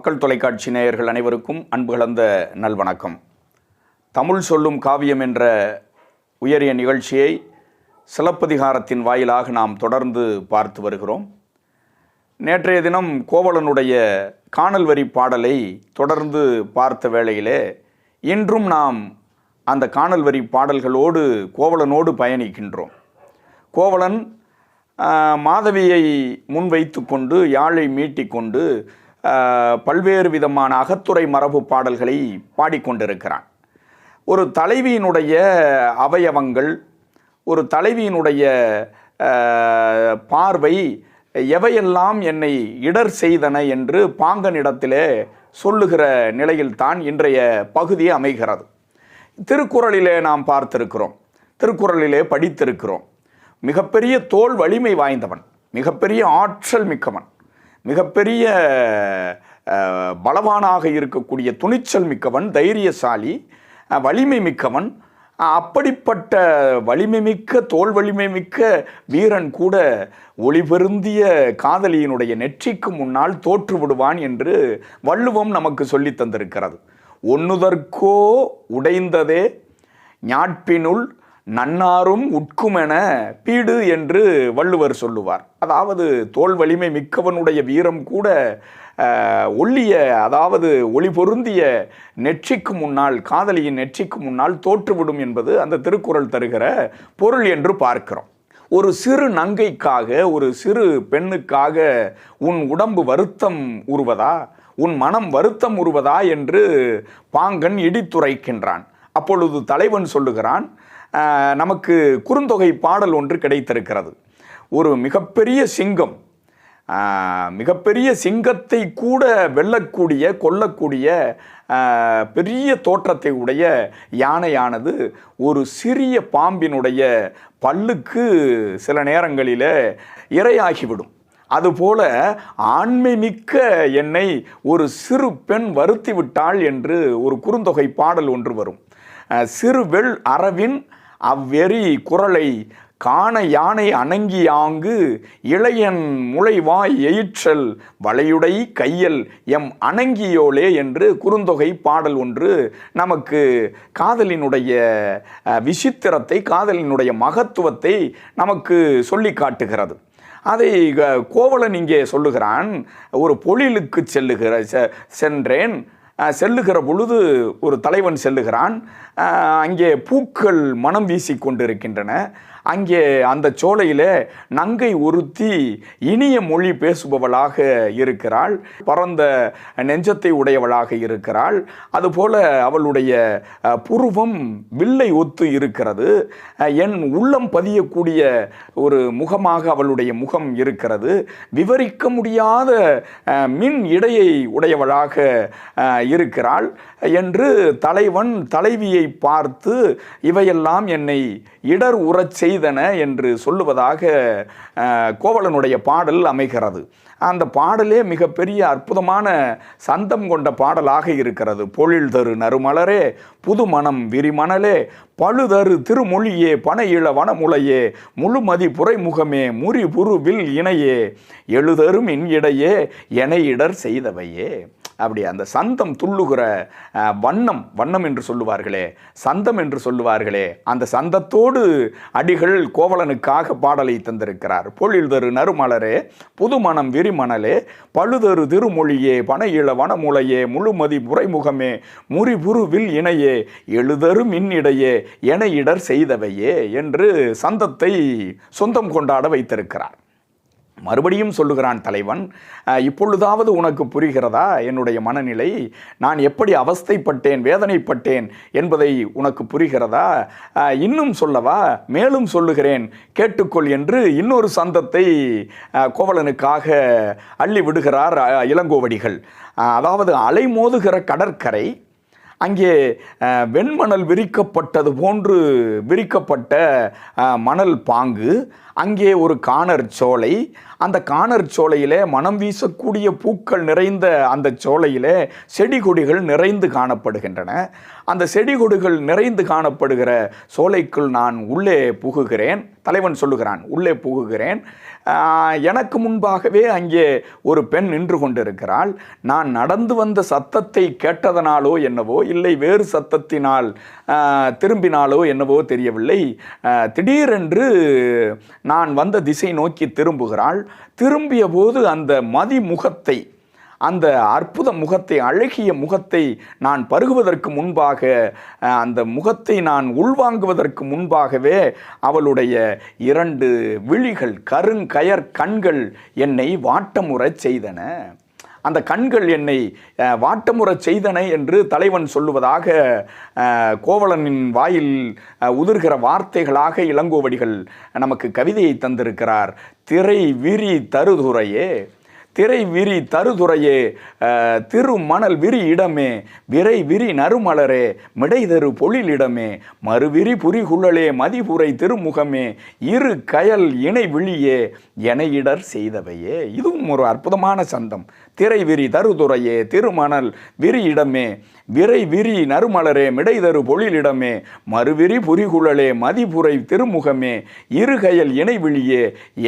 மக்கள் தொலைக்காட்சி நேயர்கள் அனைவருக்கும் அன்பு கலந்த நல்வணக்கம். தமிழ் சொல்லும் காவியம் என்ற உயரிய நிகழ்ச்சியை சிலப்பதிகாரத்தின் வாயிலாக நாம் தொடர்ந்து பார்த்து வருகிறோம். நேற்றைய தினம் கோவலனுடைய காணல் வரி பாடலை தொடர்ந்து பார்த்த வேளையிலே இன்றும் நாம் அந்த காணல் வரி பாடல்களோடு கோவலனோடு பயணிக்கின்றோம். கோவலன் மாதவியை முன்வைத்து கொண்டு யாழை மீட்டிக்கொண்டு பல்வேறு விதமான அகத்துறை மரபு பாடல்களை பாடிக்கொண்டிருக்கிறான். ஒரு தலைவியினுடைய அவயவங்கள் ஒரு தலைவியினுடைய பார்வை எவையெல்லாம் என்னை இடர் செய்தன என்று பாங்கனிடத்திலே சொல்லுகிற நிலையில்தான் இன்றைய பகுதி அமைகிறது. திருக்குறளிலே நாம் பார்த்திருக்கிறோம். திருக்குறளிலே படித்திருக்கிறோம். மிகப்பெரிய தோல் வலிமை வாய்ந்தவன் மிகப்பெரிய ஆற்றல் மிக்கவன். மிகப்பெரிய பலவானாக இருக்கக்கூடிய துணிச்சல் மிக்கவன் தைரியசாலி வலிமை மிக்கவன் அப்படிப்பட்ட வலிமை மிக்க தோல் வலிமை மிக்க வீரன் கூட ஒளிபெருந்திய காதலியினுடைய நெற்றிக்கு முன்னால் தோற்று விடுவான் என்று வள்ளுவம் நமக்கு சொல்லித் தந்திருக்கிறது. ஒன்னுதற்கோ உடைந்ததே ஞாட்பினுள் நன்னாரும் உட்குமென பீடு என்று வள்ளுவர் சொல்லுவார். அதாவது தோல் வலிமை மிக்கவனுடைய வீரம் கூட ஒல்லிய ஒள்ளிய அதாவது ஒளி பொருந்திய நெற்றிக்கு முன்னால் காதலியின் நெற்றிக்கு முன்னால் தோற்றுவிடும் என்பது அந்த திருக்குறள் தருகிற பொருள் என்று பார்க்கிறோம். ஒரு சிறு நங்கைக்காக ஒரு சிறு பெண்ணுக்காக உன் உடம்பு வருத்தம் உருவதா? உன் மனம் வருத்தம் உருவதா? என்று பாங்கன் இடித்துரைக்கின்றான். அப்பொழுது தலைவன் சொல்லுகிறான் நமக்கு குறுந்தொகை பாடல் ஒன்று கிடைத்திருக்கிறது. ஒரு மிகப்பெரிய சிங்கம் மிகப்பெரிய சிங்கத்தை கூட வெல்லக்கூடிய கொல்லக்கூடிய பெரிய தோற்றத்தை உடைய யானையானது ஒரு சிறிய பாம்பினுடைய பல்லுக்கு சில நேரங்களில் இரையாகிவிடும். அதுபோல ஆண்மை மிக்க என்னை ஒரு சிறு பெண் வருத்தி விட்டாள் என்று ஒரு குறுந்தொகை பாடல் ஒன்று வரும். சிறு வெள் அரவின் அவ்வெறி குரலை காண யானை அணங்கியாங்கு இளையன் முளைவாய் எயிற்றல் வளையுடை கையல் எம் அணங்கியோலே என்று குறுந்தொகை பாடல் ஒன்று நமக்கு காதலினுடைய விசித்திரத்தை காதலினுடைய மகத்துவத்தை நமக்கு சொல்லி காட்டுகிறது. அதை க- கோவலன் இங்கே சொல்லுகிறான் ஒரு பொழிலுக்கு செல்லுகிற செ- சென்றேன் செல்லுகிற பொழுது ஒரு தலைவன் செல்லுகிறான். அங்கே பூக்கள் மனம் வீசி கொண்டிருக்கின்றன. அங்கே அந்த சோலையில் நங்கை ஒருத்தி இனிய மொழி பேசுபவளாக இருக்கிறாள் பரந்த நெஞ்சத்தை உடையவளாக இருக்கிறாள். அதுபோல அவளுடைய புருவம் வில்லை ஒத்து இருக்கிறது. என் உள்ளம் பதியக்கூடிய ஒரு முகமாக அவளுடைய முகம் இருக்கிறது. விவரிக்க முடியாத மின் இடையை உடையவளாக இருக்கிறாள் என்று தலைவன் தலைவியை பார்த்து இவையெல்லாம் என்னை இடர் உறச் செய்தன என்று சொல்லுவதாக கோவலனுடைய பாடல் அமைகிறது. அந்த பாடலே மிகப்பெரிய அற்புதமான சந்தம் கொண்ட பாடலாக இருக்கிறது. பொழில் தரு நறுமலரே புதுமணம் விரிமணலே பழுதரு திருமொழியே பன இள வனமுலையே முழுமதி புறைமுகமே முறிபுரு வில் இணையே எழுதரும் இன் இடையே என இடர் செய்தவையே. அப்படி அந்த சந்தம் துள்ளுகிற வண்ணம் வண்ணம் என்று சொல்லுவார்களே சந்தம் என்று சொல்லுவார்களே அந்த சந்தத்தோடு அடிகள் கோவலனுக்காக பாடலை தந்திருக்கிறார். பொழில்தரு நறுமலரே புதுமணம் விரிமணலே பழுதரு திருமொழியே பன இள வனமுலையே முழுமதி முறைமுகமே முறிபுரு வில் இணையே எழுதரு மின்னிடையே என இடர் செய்தவையே என்று சந்தத்தை சொந்தம் கொண்டாட வைத்திருக்கிறார். மறுபடியும் சொல்லுகிறான் தலைவன் இப்பொழுதாவது உனக்கு புரிகிறதா? என்னுடைய மனநிலை நான் எப்படி அவஸ்தைப்பட்டேன் வேதனைப்பட்டேன் என்பதை உனக்கு புரிகிறதா? இன்னும் சொல்லவா? மேலும் சொல்லுகிறேன் கேட்டுக்கொள் என்று இன்னொரு சந்தத்தை கோவலனுக்காக அள்ளி விடுகிறார் இளங்கோவடிகள். அதாவது அதாவது அலைமோதுகிற கடற்கரை அங்கே வெண்மணல் விரிக்கப்பட்டது போன்று விரிக்கப்பட்ட மணல் பாங்கு. அங்கே ஒரு காணர் சோலை. அந்த காணர் சோலையிலே மனம் வீசக்கூடிய பூக்கள் நிறைந்த அந்த சோலையில் செடி கொடிகள் நிறைந்து காணப்படுகின்றன. அந்த செடி கொடிகள் நிறைந்து காணப்படுகிற சோலைக்குள் நான் உள்ளே புகுகிறேன். தலைவன் சொல்லுகிறான் உள்ளே புகுகிறேன். எனக்கு முன்பாகவே அங்கே ஒரு பெண் நின்று கொண்டிருக்கிறாள். நான் நடந்து வந்த சத்தத்தை கேட்டதனாலோ என்னவோ இல்லை வேறு சத்தத்தினால் திரும்பினாலோ என்னவோ தெரியவில்லை. திடீரென்று நான் வந்த திசை நோக்கி திரும்புகிறாள். திரும்பிய போது அந்த மதிமுகத்தை அந்த அற்புத முகத்தை அழகிய முகத்தை நான் பருகுவதற்கு முன்பாக அந்த முகத்தை நான் உள்வாங்குவதற்கு முன்பாகவே அவளுடைய இரண்டு விழிகள் கருங்கயர் கண்கள் என்னை வாட்டமுறச் செய்தன. அந்த கண்கள் என்னை வாட்டமுற வாட்டமுறச் செய்தன என்று தலைவன் சொல்லுவதாக கோவலனின் வாயில் உதிர்கிற வார்த்தைகளாக இளங்கோவடிகள் நமக்கு கவிதையை தந்திருக்கிறார். திரை விரி தருதுரையே திரை விரி தருதுரையே திருமணல் விரி இடமே விரை விரி நறுமலரே மிடைதரு பொழிலிடமே மறுவிரி புரிகுழலே மதிபுரை திருமுகமே இரு கயல் இணை விழியே எனையிடர் செய்தவையே. இதுவும் ஒரு அற்புதமான சந்தம். திரை விரி தருதுறையே திருமணல் விரி இடமே விரை விரி நறுமலரே மிடைதரு பொழிலிடமே மறுவிரி புரிகுழலே மதிபுரை திருமுகமே இருகையல் இணைவிழியே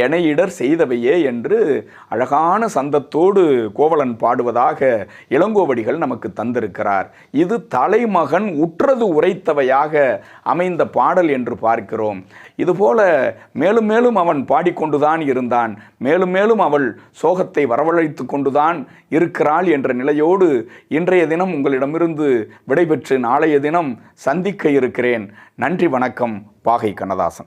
எனையிடர் செய்தவையே என்று அழகான சந்தத்தோடு கோவலன் பாடுவதாக இளங்கோவடிகள் நமக்கு தந்திருக்கிறார். இது தலைமகன் உற்றது உரைத்தவையாக அமைந்த பாடல் என்று பார்க்கிறோம். இதுபோல மேலும் மேலும் அவன் பாடிக்கொண்டுதான் இருந்தான். மேலும் மேலும் அவள் சோகத்தை வரவழைத்து கொண்டுதான் இருக்கிறாள் என்ற நிலையோடு இன்றைய தினம் உங்களிடமிருந்து உங்களிடமிருந்து விடைபெற்று நாளைய தினம் சந்திக்க இருக்கிறேன். நன்றி வணக்கம். பாகை கண்ணதாசன்.